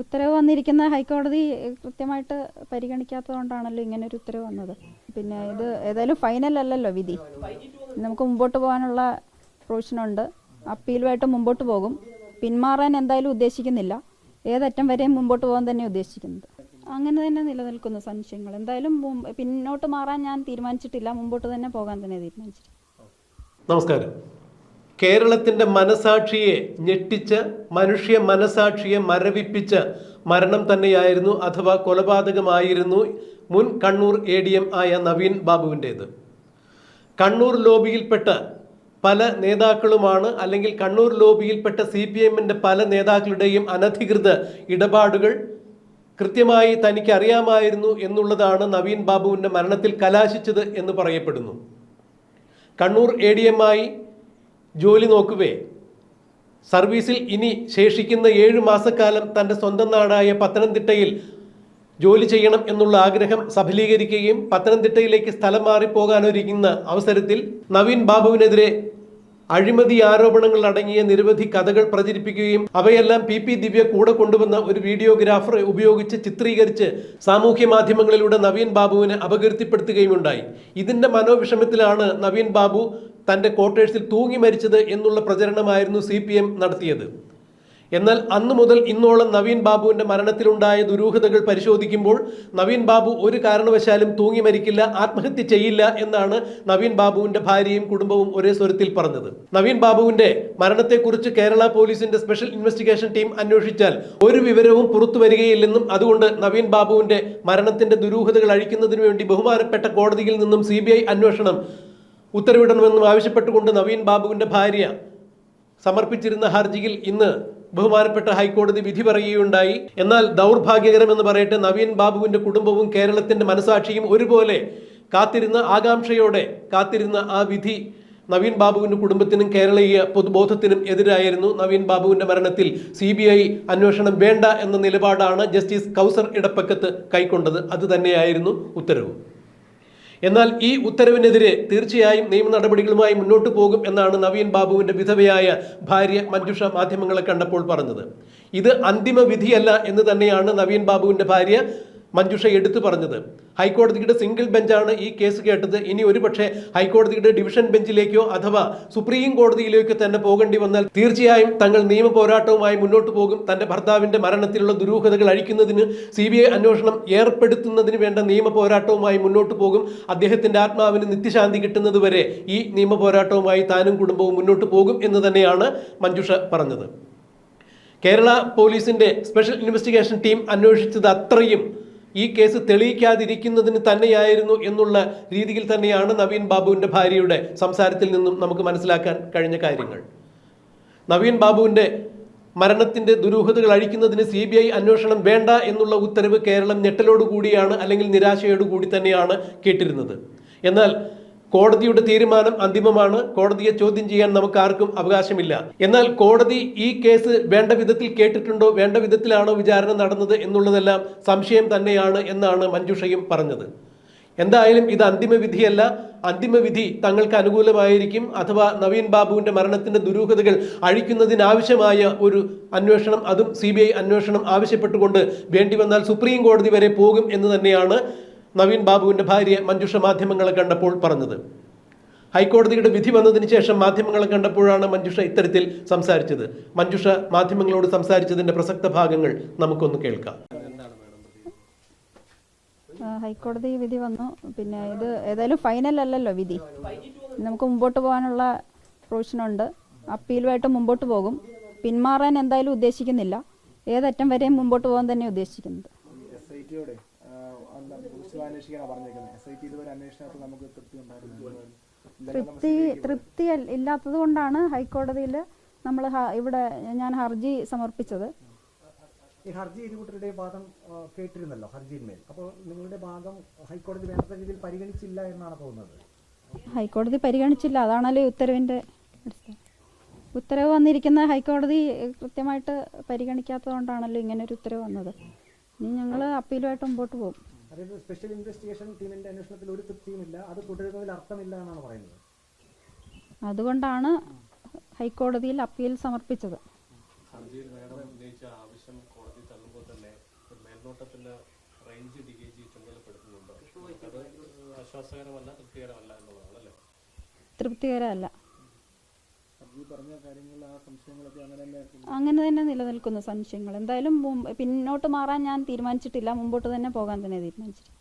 ഉത്തരവ് വന്നിരിക്കുന്ന ഹൈക്കോടതി കൃത്യമായിട്ട് പരിഗണിക്കാത്തതുകൊണ്ടാണല്ലോ ഇങ്ങനെ ഒരു ഉത്തരവ് വന്നത്. പിന്നെ ഇത് ഏതായാലും ഫൈനൽ അല്ലല്ലോ വിധി. നമുക്ക് മുമ്പോട്ട് പോകാനുള്ള പ്രൊവിഷനുണ്ട്. അപ്പീലുമായിട്ട് മുമ്പോട്ട് പോകും. പിന്മാറാൻ എന്തായാലും ഉദ്ദേശിക്കുന്നില്ല. ഏതറ്റം വരെയും മുമ്പോട്ട് പോകാൻ തന്നെ ഉദ്ദേശിക്കുന്നത്. അങ്ങനെ തന്നെ നിലനിൽക്കുന്നു സംശയങ്ങൾ. എന്തായാലും പിന്നോട്ട് മാറാൻ ഞാൻ തീരുമാനിച്ചിട്ടില്ല. മുമ്പോട്ട് തന്നെ പോകാൻ തന്നെ തീരുമാനിച്ചിട്ടില്ല. നമസ്കാരം. കേരളത്തിന്റെ മനസാക്ഷിയെ ഞെട്ടിച്ച് മനുഷ്യ മനസാക്ഷിയെ മരവിപ്പിച്ച് മരണം തന്നെയായിരുന്നു അഥവാ കൊലപാതകമായിരുന്നു മുൻ കണ്ണൂർ എ ഡി എം ആയ നവീൻ ബാബുവിന്റേത്. കണ്ണൂർ ലോബിയിൽപ്പെട്ട പല നേതാക്കളുമാണ് അല്ലെങ്കിൽ കണ്ണൂർ ലോബിയിൽപ്പെട്ട സി പി എമ്മിന്റെ പല നേതാക്കളുടെയും അനധികൃത ഇടപാടുകൾ കൃത്യമായി തനിക്ക് അറിയാമായിരുന്നു എന്നുള്ളതാണ് നവീൻ ബാബുവിന്റെ മരണത്തിൽ കലാശിച്ചത് എന്ന് പറയപ്പെടുന്നു. കണ്ണൂർ എ ഡി എം ആയി ജോലി നോക്കുവേ. സർവീസിൽ ഇനി ശേഷിക്കുന്ന ഏഴ് മാസക്കാലം തന്റെ സ്വന്തം നാടായ പത്തനംതിട്ടയിൽ ജോലി ചെയ്യണം എന്നുള്ള ആഗ്രഹം സഫലീകരിക്കുകയും പത്തനംതിട്ടയിലേക്ക് സ്ഥലം മാറിപ്പോകാനൊരുങ്ങുന്ന അവസരത്തിൽ നവീൻ ബാബുവിനെതിരെ അഴിമതി ആരോപണങ്ങൾ അടങ്ങിയ നിരവധി കഥകൾ പ്രചരിപ്പിക്കുകയും അവയെല്ലാം പി പി ദിവ്യ കൂടെ കൊണ്ടുവന്ന ഒരു വീഡിയോഗ്രാഫറെ ഉപയോഗിച്ച് ചിത്രീകരിച്ച് സാമൂഹ്യ മാധ്യമങ്ങളിലൂടെ നവീൻ ബാബുവിനെ അപകീർത്തിപ്പെടുത്തുകയും ഉണ്ടായി ഇതിന്റെ മനോവിഷമത്തിലാണ് നവീൻ ബാബു തന്റെ ക്വാർട്ടേഴ്സിൽ തൂങ്ങി മരിച്ചത് എന്നുള്ള പ്രചരണമായിരുന്നു സി പി എം നടത്തിയത്. എന്നാൽ അന്നു മുതൽ ഇന്നോളം നവീൻ ബാബുവിന്റെ മരണത്തിലുണ്ടായ ദുരൂഹതകൾ പരിശോധിക്കുമ്പോൾ നവീൻ ബാബു ഒരു കാരണവശാലും തൂങ്ങി മരിക്കില്ല ആത്മഹത്യ ചെയ്യില്ല എന്നാണ് നവീൻ ബാബുവിന്റെ ഭാര്യയും കുടുംബവും ഒരേ സ്വരത്തിൽ പറഞ്ഞത്. നവീൻ ബാബുവിന്റെ മരണത്തെക്കുറിച്ച് കേരള പോലീസിന്റെ സ്പെഷ്യൽ ഇൻവെസ്റ്റിഗേഷൻ ടീം അന്വേഷിച്ചാൽ ഒരു വിവരവും പുറത്തു വരികയില്ലെന്നും അതുകൊണ്ട് നവീൻ ബാബുവിന്റെ മരണത്തിന്റെ ദുരൂഹതകൾ അഴിക്കുന്നതിനു വേണ്ടി ബഹുമാനപ്പെട്ട കോടതിയിൽ നിന്നും സി അന്വേഷണം ഉത്തരവിടണമെന്നും ആവശ്യപ്പെട്ടുകൊണ്ട് നവീൻ ബാബുവിന്റെ ഭാര്യ സമർപ്പിച്ചിരുന്ന ഹർജിയിൽ ഇന്ന് ബഹുമാനപ്പെട്ട ഹൈക്കോടതി വിധി പറയുകയുണ്ടായി. എന്നാൽ ദൗർഭാഗ്യകരമെന്ന് പറയട്ടെ നവീൻ ബാബുവിന്റെ കുടുംബവും കേരളത്തിന്റെ മനസാക്ഷിയും ഒരുപോലെ കാത്തിരുന്ന ആകാംക്ഷയോടെ കാത്തിരുന്ന ആ വിധി നവീൻ ബാബുവിന്റെ കുടുംബത്തിനും കേരളീയ പൊതുബോധത്തിനും എതിരായിരുന്നു. നവീൻ ബാബുവിന്റെ മരണത്തിൽ സി ബി ഐ അന്വേഷണം വേണ്ട എന്ന നിലപാടാണ് ജസ്റ്റിസ് കൗസർ ഇടപ്പക്കത്ത് കൈക്കൊണ്ടത്. അതുതന്നെയായിരുന്നു ഉത്തരവ്. എന്നാൽ ഈ ഉത്തരവിനെതിരെ തീർച്ചയായും നിയമ നടപടികളുമായി മുന്നോട്ട് പോകും എന്നാണ് നവീൻ ബാബുവിന്റെ വിധവയായ ഭാര്യ മഞ്ജുഷ മാധ്യമങ്ങളെ കണ്ടപ്പോൾ പറഞ്ഞത്. ഇത് അന്തിമ വിധിയല്ല എന്ന് തന്നെയാണ് നവീൻ ബാബുവിന്റെ ഭാര്യ മഞ്ജുഷ എടുത്തു പറഞ്ഞത്. ഹൈക്കോടതിയുടെ സിംഗിൾ ബെഞ്ചാണ് ഈ കേസ് കേട്ടത്. ഇനി ഒരുപക്ഷെ ഹൈക്കോടതിയുടെ ഡിവിഷൻ ബെഞ്ചിലേക്കോ അഥവാ സുപ്രീം കോടതിയിലേക്കോ തന്നെ പോകേണ്ടി വന്നാൽ തീർച്ചയായും തങ്ങൾ നിയമ പോരാട്ടവുമായി മുന്നോട്ട് പോകും. തന്റെ ഭർത്താവിന്റെ മരണത്തിലുള്ള ദുരൂഹതകൾ അഴിക്കുന്നതിന് സി ബി ഐ അന്വേഷണം ഏർപ്പെടുത്തുന്നതിന് വേണ്ട നിയമ പോരാട്ടവുമായി മുന്നോട്ട് പോകും. അദ്ദേഹത്തിന്റെ ആത്മാവിന് നിത്യശാന്തി കിട്ടുന്നത് വരെ ഈ നിയമ പോരാട്ടവുമായി താനും കുടുംബവും മുന്നോട്ട് പോകും എന്ന് തന്നെയാണ് മഞ്ജുഷ പറഞ്ഞത്. കേരള പോലീസിന്റെ സ്പെഷ്യൽ ഇൻവെസ്റ്റിഗേഷൻ ടീം അന്വേഷിച്ചത് അത്രയും ഈ കേസ് തെളിയിക്കാതിരിക്കുന്നതിന് തന്നെയായിരുന്നു എന്നുള്ള രീതിയിൽ തന്നെയാണ് നവീൻ ബാബുവിന്റെ ഭാര്യയുടെ സംസാരത്തിൽ നിന്നും നമുക്ക് മനസ്സിലാക്കാൻ കഴിഞ്ഞ കാര്യങ്ങൾ. നവീൻ ബാബുവിന്റെ മരണത്തിന്റെ ദുരൂഹതകൾ അഴിക്കുന്നതിന് സി ബി ഐ അന്വേഷണം വേണ്ട എന്നുള്ള ഉത്തരവ് കേരളം ഞെട്ടലോടുകൂടിയാണ് അല്ലെങ്കിൽ നിരാശയോടുകൂടി തന്നെയാണ് കേട്ടിരുന്നത്. എന്നാൽ കോടതിയുടെ തീരുമാനം അന്തിമമാണ്. കോടതിയെ ചോദ്യം ചെയ്യാൻ നമുക്ക് ആർക്കും അവകാശമില്ല. എന്നാൽ കോടതി ഈ കേസ് വേണ്ട വിധത്തിൽ കേട്ടിട്ടുണ്ടോ വേണ്ട വിധത്തിലാണോ വിചാരണ നടന്നത് എന്നുള്ളതെല്ലാം സംശയം തന്നെയാണ് എന്നാണ് മഞ്ജുഷയും പറഞ്ഞത്. എന്തായാലും ഇത് അന്തിമ വിധിയല്ല. അന്തിമ വിധി തങ്ങൾക്ക് അനുകൂലമായിരിക്കും. അഥവാ നവീൻ ബാബുവിന്റെ മരണത്തിന്റെ ദുരൂഹതകൾ അഴിക്കുന്നതിനാവശ്യമായ ഒരു അന്വേഷണം അതും സി അന്വേഷണം ആവശ്യപ്പെട്ടുകൊണ്ട് വേണ്ടി വന്നാൽ സുപ്രീം കോടതി വരെ പോകും എന്ന് തന്നെയാണ് നവീൻ ബാബുവിന്റെ ഭാര്യ മഞ്ജുഷ മാധ്യമങ്ങളെ കണ്ടപ്പോൾ പറഞ്ഞത്. ഹൈക്കോടതിയുടെ വിധി വന്നതിന് ശേഷം മാധ്യമങ്ങളെ കണ്ടപ്പോഴാണ് മഞ്ജുഷ ഇത്തരത്തിൽ സംസാരിച്ചത്. മഞ്ജുഷ മാധ്യമങ്ങളോട് സംസാരിച്ചതിന്റെ പ്രസക്ത ഭാഗങ്ങൾ നമുക്കൊന്ന് കേൾക്കാം. ഹൈക്കോടതി വിധി വന്നു. പിന്നെ ഇത് ഏതായാലും ഫൈനൽ അല്ലല്ലോ വിധി. നമുക്ക് മുമ്പോട്ട് പോകാനുള്ള പ്രൊവിഷനുണ്ട്. അപ്പീലുമായിട്ട് മുമ്പോട്ട് പോകും. പിന്മാറാൻ എന്തായാലും ഉദ്ദേശിക്കുന്നില്ല. ഏതറ്റം വരെയും മുമ്പോട്ട് പോകാൻ തന്നെ ഉദ്ദേശിക്കുന്നത്. തൃപ്തി തൃപ്തി ഇല്ലാത്തത് കൊണ്ടാണ് ഹൈക്കോടതിയിൽ നമ്മൾ ഇവിടെ ഞാൻ ഹർജി സമർപ്പിച്ചത്. ഈ ഹർജി ഇരുകൂട്ടരുടെ വാദം കേട്ടിരുന്നല്ലോ ഹർജിയിന്മേൽ. അപ്പോൾ നിങ്ങളുടെ ഭാഗം ഹൈക്കോടതി വേണ്ട രീതിയിൽ പരിഗണിച്ചില്ല എന്നാണ് തോന്നുന്നത്. ഹൈക്കോടതി പരിഗണിച്ചില്ല. അതാണല്ലോ ഉത്തരവിന്റെ ഉത്തരവ് വന്നിരിക്കുന്ന ഹൈക്കോടതി കൃത്യമായിട്ട് പരിഗണിക്കാത്തതുകൊണ്ടാണല്ലോ ഇങ്ങനെ ഒരു ഉത്തരവ് വന്നത്. ഇനി ഞങ്ങൾ അപ്പീലുമായിട്ട് മുമ്പോട്ട് പോകും. അതായത് സ്പെഷ്യൽ ഇൻവെസ്റ്റിഗേഷൻ ടീമിന്റെ അന്വേഷണത്തിൽ ഒരു തൃപ്തിയുമില്ല അത് തുടരുന്നതിൽ അർത്ഥമില്ല എന്നാണ് പറയുന്നത്. അതുകൊണ്ടാണ് ഹൈക്കോടതിയിൽ അപ്പീൽ സമർപ്പിച്ചത്. മേൽനോട്ടത്തിന്റെ അങ്ങനെ തന്നെ നിലനിൽക്കുന്നു സംശയങ്ങൾ. എന്തായാലും പിന്നോട്ട് മാറാൻ ഞാൻ തീരുമാനിച്ചിട്ടില്ല. മുമ്പോട്ട് തന്നെ പോകാൻ തന്നെ തീരുമാനിച്ചിട്ടുണ്ട്